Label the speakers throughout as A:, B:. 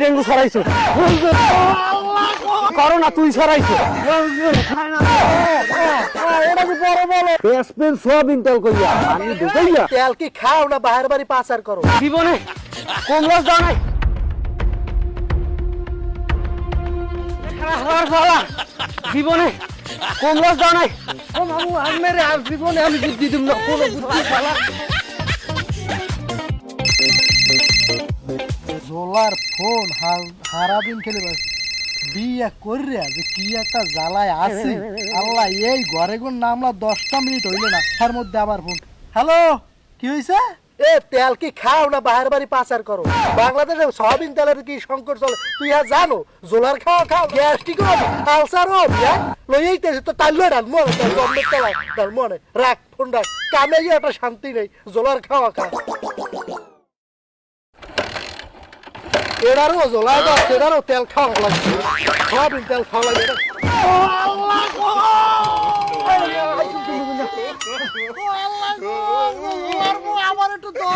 A: Dengue ছড়াইছো। Corona তুই বলো পেসপেন soybean তেল কইয়া। আমি ঢুকাইয়া
B: তেল কি খাও না বাহির বাড়ি পাচার করো?
A: জীবনে কম রস দাও নাই? জীবনে কম দাও নাই?
B: ও মামু আমি আর জীবনে আমি বুদ্ধি দিম না কোনো বুদ্ধি খেলা জোলার ফোন হারাদিন খেলে বিয়া করিয়া যে কি একটা জ্বালায় আছে। আল্লাহ, এই ঘরে গুন নামলা দশটা মিনিট হইলে না, তার মধ্যে আবার ফোন। হ্যালো, কি হয়েছে এ, তেল কি খাও না বাহির বাড়ি পাচার করো? বাংলাদেশে সয়াবিন তেলের কি সংকট চলে? তুই আর জানো, জোলার খাওয়া খাও গ্যাস্ট্রিক হোক আলসার হোক হ্যাঁ? লইতেছে তো, তাইলে ডাল মনে তেলায় ডাল মনে, রাখ, ফোন রাখ। কামে একটা শান্তি নেই, জোলার খাওয়া খা। এটারও জোলাই দাও সেটারও তেল খাওয়া লাগবে সয়াবিন তেল খাওয়া গো, আমার একটু দাও।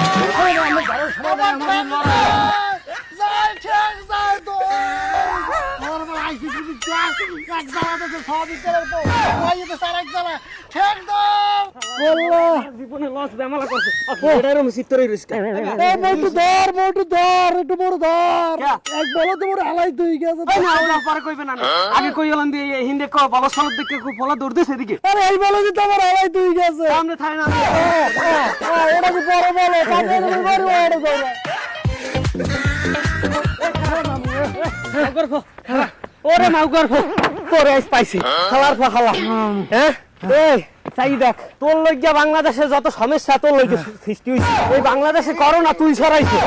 B: আইসি তুমি ঠ্যাং, এক জ্বালাতেছে সয়াবিন তেলের পর। ওই যেতেছে আরেক জ্বালা। ঠ্যাং দাও।
A: জীবনে লস বেমালা করছ। এটার আমি চিত্তরই রইছে
B: এই মোটু ধর মোটু ধর একটু বড় ধর। এক বলো তো মোর হালাই তুই গেছে।
A: না ওরা পরে কইবে না আগে কই দিয়ে হিন্দে ক বল সলদ দেখে খুব ফলা দৌড় দিছে এদিকে।
B: আরে এই বলো যে তোমার হালাই তুই গেছে।
A: সামনে থাই না।
B: এটা কি বড় বলো তারপরে বড় বড় ধরো
A: মাউগার ফো ওরে মাউগার তোরে আইস পাইছি। খালার খালা। হ্যাঁ এই চাই দেখ তোর লইগিয়া বাংলাদেশে যত সমস্যা তোর লইগে সৃষ্টি হইছে। বাংলাদেশে করোনা তুই ছড়াইছো।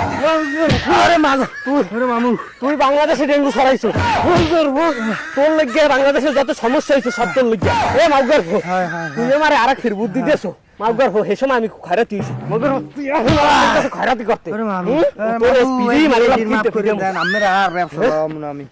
A: আরে মাগো তুই আরে মামু। তুই বাংলাদেশে ডেঙ্গু তোর লইগিয়া বাংলাদেশে যত সমস্যা হইছে সব তোর লইগিয়া এ মাউগার তুই আমারে আরেক ফির বুদ্ধি দেছো মাউগার ফো হে সময় আমি খুব খারাতি হইছি। মাউগার ফো তুই এখন করতে। হুম? তোর স্পিডি কিনতে ফিরে
C: আমরা আর ব্যবসা আমি।